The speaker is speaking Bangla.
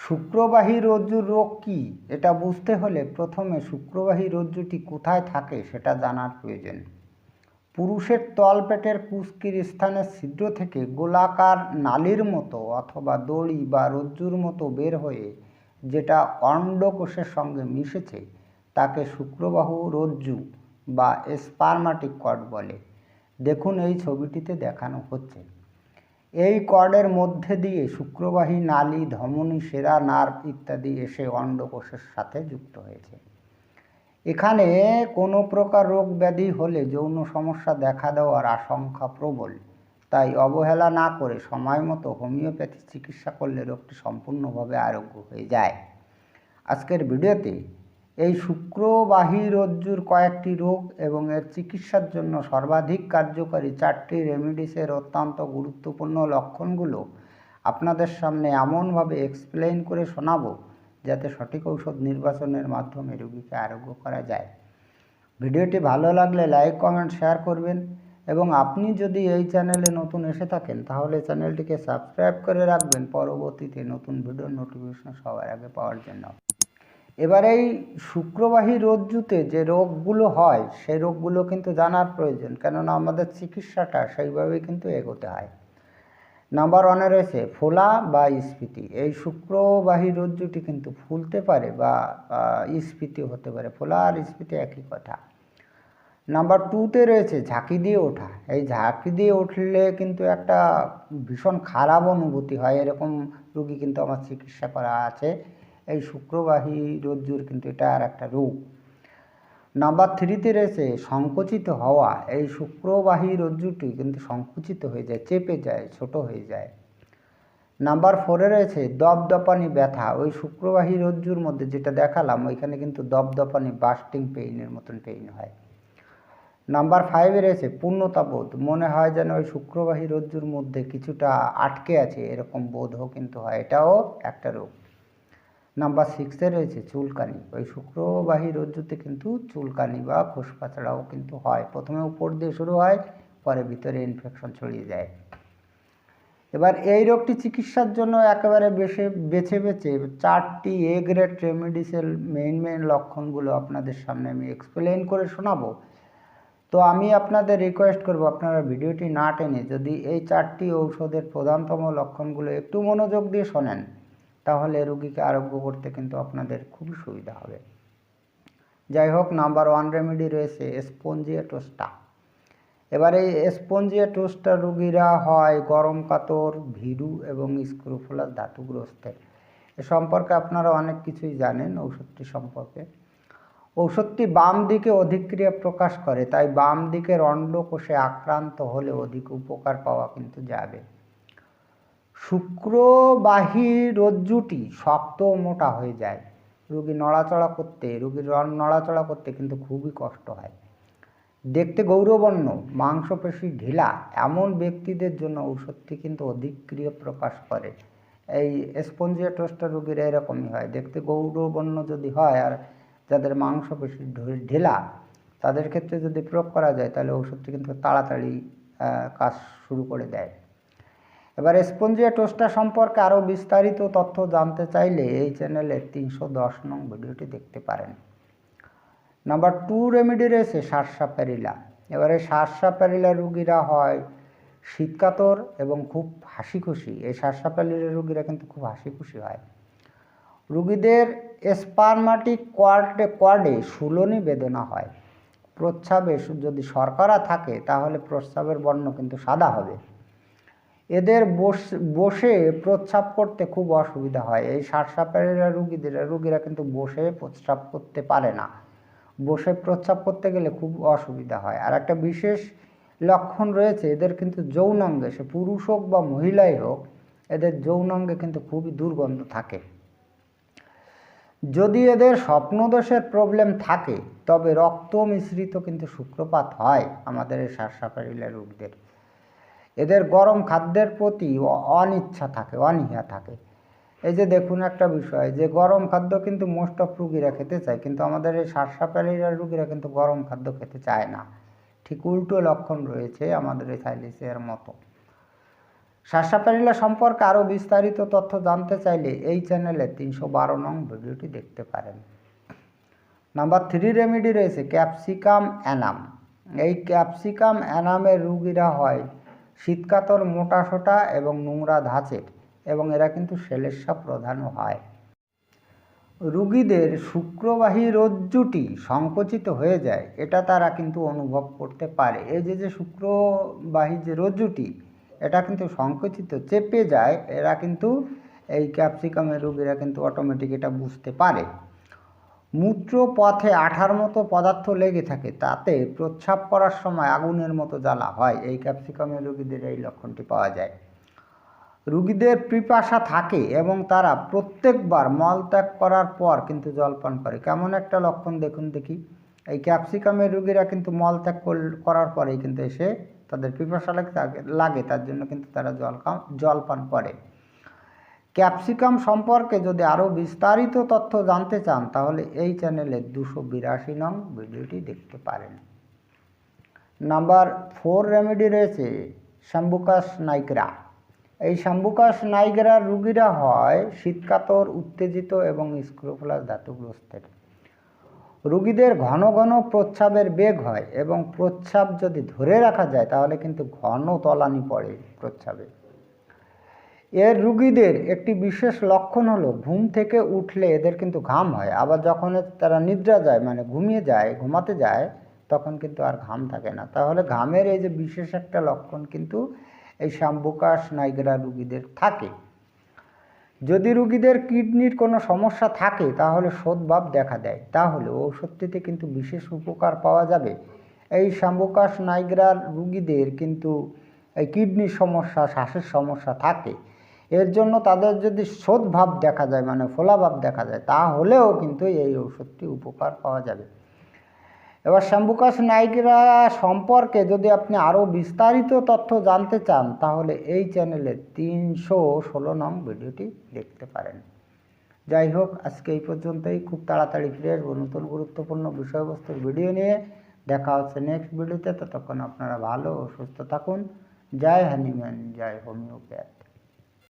শুক্রবাহী রজ্জুর রোগ কি? এটা বুঝতে হলে প্রথমে শুক্রবাহী রজ্জুটি কোথায় থাকে সেটা জানার প্রয়োজন। পুরুষের তলপেটের কুস্কির স্থানের ছিদ্র থেকে গোলাকার নালির মতো অথবা দড়ি বা রজ্জুর মতো বের হয়ে যেটা অন্ডকোষের সঙ্গে মিশেছে, তাকে শুক্রবাহু রজ্জু বা স্পারমাটিক কর্ড বলে। দেখুন এই ছবিটিতে দেখানো হচ্ছে। এই কর্ডের মধ্যে দিয়ে শুক্রবাহী নালী, ধমনী, সেরা নার্ভ ইত্যাদি এসে অন্ডকোষের সাথে যুক্ত হয়েছে। এখানে কোনো প্রকার রোগ ব্যাধি হলে যৌন সমস্যা দেখা দেওয়ার আশঙ্কা প্রবল। তাই অবহেলা না করে সময় মতো হোমিওপ্যাথি চিকিৎসা করলে রোগটি সম্পূর্ণভাবে আরোগ্য হয়ে যায়। আজকের ভিডিওতে এই শুক্রবাহী রজ্জুর কয়েকটি রোগ এবং এর চিকিৎসার জন্য সর্বাধিক কার্যকরী চারটি রেমিডিসের অত্যন্ত গুরুত্বপূর্ণ লক্ষণগুলো আপনাদের সামনে এমনভাবে এক্সপ্লেইন করে শোনাবো যাতে সঠিক ঔষধ নির্বাচনের মাধ্যমে রোগীকে আরোগ্য করা যায়। ভিডিওটি ভালো লাগলে লাইক কমেন্ট শেয়ার করবেন এবং আপনি যদি এই চ্যানেলে নতুন এসে থাকেন তাহলে চ্যানেলটিকে সাবস্ক্রাইব করে রাখবেন। পরবর্তীতে নতুন ভিডিওর নোটিফিকেশন সবার আগে পাওয়ার জন্য। এবার এই শুক্রবাহী রজ্জুতে যে রোগগুলো হয়, সেই রোগগুলো কিন্তু জানার প্রয়োজন। কেননা আমাদের চিকিৎসাটা সেইভাবেই কিন্তু এগোতে হয়। নাম্বার ওয়ানে রয়েছে ফোলা বা স্ফীতি। এই শুক্রবাহী রজ্জুটি কিন্তু ফুলতে পারে বা স্ফীতি হতে পারে। ফোলা আর স্ফীতি একই কথা। নাম্বার টুতে রয়েছে ঝাঁকি দিয়ে ওঠা। এই ঝাঁকি দিয়ে উঠলে কিন্তু একটা ভীষণ খারাপ অনুভূতি হয়। এরকম রুগী কিন্তু আমার চিকিৎসা করা আছে। এই শুক্রবাহী রজ্জুর কিন্তু এটা আর একটা রূপ নাম্বার থ্রিতে রয়েছে, সংকুচিত হওয়া। এই শুক্রবাহী রজ্জুটি কিন্তু সংকুচিত হয়ে যায়, চেপে যায়, ছোট হয়ে যায়। নাম্বার ফোরে রয়েছে, দপদপানি ব্যথা। ওই শুক্রবাহী রজ্জুর মধ্যে যেটা দেখালাম, ওইখানে কিন্তু দপদপানি, বাস্টিং পেইনের মতন পেইন হয়। নাম্বার ফাইভে রয়েছে, পূর্ণতাবোধ। মনে হয় যেন ওই শুক্রবাহী রজ্জুর মধ্যে কিছুটা আটকে আছে, এরকম বোধও কিন্তু হয়। এটাও একটা রোগ নাম্বার সিক্সে রয়েছে চুলকানি। ওই শুক্রবাহী রজ্জুতে কিন্তু চুলকানি বা খোসপাচড়াও কিন্তু হয়। প্রথমে উপর দিয়ে শুরু হয়, পরে ভিতরে ইনফেকশন ছড়িয়ে যায়। এবার এই রোগটি চিকিৎসার জন্য একেবারে বেছে বেছে বেছে চারটি এ গ্রেড রেমেডিসের মেইন মেইন লক্ষণগুলো আপনাদের সামনে আমি এক্সপ্লেন করে শোনাবো। তো আমি আপনাদের রিকোয়েস্ট করব, আপনারা ভিডিওটি না টেনে যদি এই চারটি ঔষধের প্রধানতম লক্ষণগুলো একটু মনোযোগ দিয়ে শোনেন। তাহলে রোগীকে আরোগ্য করতে কিন্তু আপনাদের খুবই সুবিধা হবে। যাই হোক, নাম্বার ওয়ান রেমেডি রয়েছে স্পঞ্জিয়াটোস্টা এবার এই স্পঞ্জিয়াটোস্টা রোগীরা হয় গরম কাতর, ভীরু এবং স্ক্রুফুলার ধাতুগ্রস্তের। এ সম্পর্কে আপনারা অনেক কিছুই জানেন ঔষধটি সম্পর্কে। ঔষধটি বাম দিকে অধিক্রিয়া প্রকাশ করে, তাই বাম দিকের অন্ডকোষে আক্রান্ত হলে অধিক উপকার পাওয়া কিন্তু যাবে। শুক্রবাহী রজ্জুটি শক্ত মোটা হয়ে যায়। রোগী নড়াচড়া করতে, রোগীর রণ- নড়াচড়া করতে কিন্তু খুবই কষ্ট হয়। দেখতে গৌরবর্ণ, মাংসপেশি ঢিলা, এমন ব্যক্তিদের জন্য ঔষধটি কিন্তু অধিক্রিয়া প্রকাশ করে। এই স্পঞ্জিয়াটোস্টা রোগীরা এরকমই হয়। দেখতে গৌরবর্ণ যদি হয় আর যাদের মাংসপেশি ঢিলা, তাদের ক্ষেত্রে যদি প্রয়োগ করা যায়, তাহলে ওষুধটি কিন্তু তাড়াতাড়ি কাজ শুরু করে দেয়। এবার স্পঞ্জিয়া টোস্টা সম্পর্কে আরও বিস্তারিত তথ্য জানতে চাইলে এই চ্যানেলে তিনশো দশ নং ভিডিওটি দেখতে পারেন। নাম্বার টু রেমেডি রয়েছে সারসা প্যারিলা। এবারে সারসা প্যারিলা রুগীরা হয় শীতকাতর এবং খুব হাসি খুশি এই সারসা প্যারিলা রুগীরা কিন্তু খুব হাসি খুশি হয়। রুগীদের স্পারমাটিক কোয়ার্ডে কোয়ার্ডে সুলনি বেদনা হয়। প্রস্রাবে যদি শর্করা থাকে তাহলে প্রস্রাবের বর্ণ কিন্তু সাদা হবে। এদের বস- প্রস্রাব করতে খুব অসুবিধা হয়। এই শ্বাসপ্যারেরা রুগীদের, রুগীরা কিন্তু বসে প্রস্রাব করতে পারে না। বসে প্রস্রাব করতে গেলে খুব অসুবিধা হয়। আর একটা বিশেষ লক্ষণ রয়েছে, এদের কিন্তু যৌনাঙ্গে সে পুরুষ হোক বা মহিলাই হোক, এদের যৌনাঙ্গে কিন্তু খুবই দুর্গন্ধ থাকে। যদি এদের স্বপ্নদোষের প্রবলেম থাকে, তবে রক্ত মিশ্রিত কিন্তু সূত্রপাত হয় আমাদের এই শ্বাসপ্যারিলা রোগীদের। এদের গরম খাদ্যের প্রতি অনিচ্ছা থাকে, অনীহা থাকে। এই যে দেখুন একটা বিষয়, যে গরম খাদ্য কিন্তু মোস্ট অফ রুগীরা খেতে চায়, কিন্তু আমাদের এই শ্বাসপ্যারিলা রুগীরা কিন্তু গরম খাদ্য খেতে চায় না। ঠিক উল্টো লক্ষণ রয়েছে আমাদের এই সাইলিসের মতো। শাসাপ্যারিলা সম্পর্কে আরও বিস্তারিত তথ্য জানতে চাইলে এই চ্যানেলে তিনশো বারো নং ভিডিওটি দেখতে পারেন। নাম্বার থ্রি রেমেডি রয়েছে, ক্যাপসিকাম অ্যানাম। এই ক্যাপসিকাম অ্যানামের রুগীরা হয় শীতকাতর মোটাসোটা এবং নোংরা ধাঁচের এবং এরা কিন্তু সেলেসা প্রধান হয়। রুগীদের শুক্রবাহী রজ্জুটি সংকুচিত হয়ে যায়, এটা তারা কিন্তু অনুভব করতে পারে। এই যে যে শুক্রবাহী যে রজ্জুটি এটা কিন্তু সংকুচিত, চেপে যায়, এরা কিন্তু এই ক্যাপসিকামের রুগীরা কিন্তু অটোমেটিক এটা বুঝতে পারে। মূত্র পথে আঠার মতো পদার্থ লেগে থাকে, তাতে প্রস্রাব করার সময় আগুনের মতো জ্বালা হয়। এই ক্যাপসিকামের রুগীদের এই লক্ষণটি পাওয়া যায়। রুগীদের পিপাসা থাকে এবং তারা প্রত্যেকবার মলত্যাগ করার পর কিন্তু জলপান করে। কেমন একটা লক্ষণ দেখুন দেখি। এই ক্যাপসিকামের রুগীরা কিন্তু মলত্যাগ করল- করার পরেই কিন্তু এসে তাদের পিপাসা লাগে লাগে, তার জন্য কিন্তু তারা জল জলপান করে। ক্যাপসিকাম সম্পর্কে যদি আরও বিস্তারিত তথ্য জানতে চান, তাহলে এই চ্যানেলে দুশো বিরাশি নং ভিডিওটি দেখতে পারেন। নাম্বার ফোর রেমেডি রয়েছে শাম্বুকাস নাইকরা এই শাম্বুকাস নাইগেরার রুগীরা হয় শীতকাতর, উত্তেজিত এবং স্ক্রোফুলাস ধাতুগ্রস্তের। রুগীদের ঘন ঘন প্রস্রাবের বেগ হয় এবং প্রস্রাব যদি ধরে রাখা যায়, তাহলে কিন্তু ঘন তলানি পড়ে প্রস্রাবে। এর রুগীদের একটি বিশেষ লক্ষণ হলো, ঘুম থেকে উঠলে এদের কিন্তু ঘাম হয়। আবার যখন তারা নিদ্রা যায় মানে ঘুমিয়ে যায়, ঘুমাতে যায়, তখন কিন্তু আর ঘাম থাকে না। তাহলে ঘামের এই যে বিশেষ একটা লক্ষণ কিন্তু এই শাম্বুকাস নাইগেরা রুগীদের থাকে। যদি রুগীদের কিডনির কোনো সমস্যা থাকে, তাহলে শোধভাব দেখা দেয়। তাহলে ঔষধটিতে কিন্তু বিশেষ উপকার পাওয়া যাবে। এই শাম্বুকাস নাইগ্রার রুগীদের কিন্তু এই কিডনির সমস্যা, শ্বাসের সমস্যা থাকে। এর জন্য তাদের যদি শোধভাব দেখা যায় মানে ফোলাভাব দেখা যায়, তাহলেও কিন্তু এই ঔষধটি উপকার পাওয়া যাবে। এবার শ্যাম্বুকাস নাইকরা সম্পর্কে যদি আপনি আরও বিস্তারিত তথ্য জানতে চান, তাহলে এই চ্যানেলে তিনশো ষোলো নং ভিডিওটি দেখতে পারেন। যাই হোক, আজকে এই পর্যন্তই। খুব তাড়াতাড়ি ফিরে আসব নতুন গুরুত্বপূর্ণ বিষয়বস্তুর ভিডিও নিয়ে। দেখা হচ্ছে নেক্সট ভিডিওতে। ততক্ষণ আপনারা ভালো ও সুস্থ থাকুন। জয় হ্যানিম্যান জয় হোমিওপ্যাথ।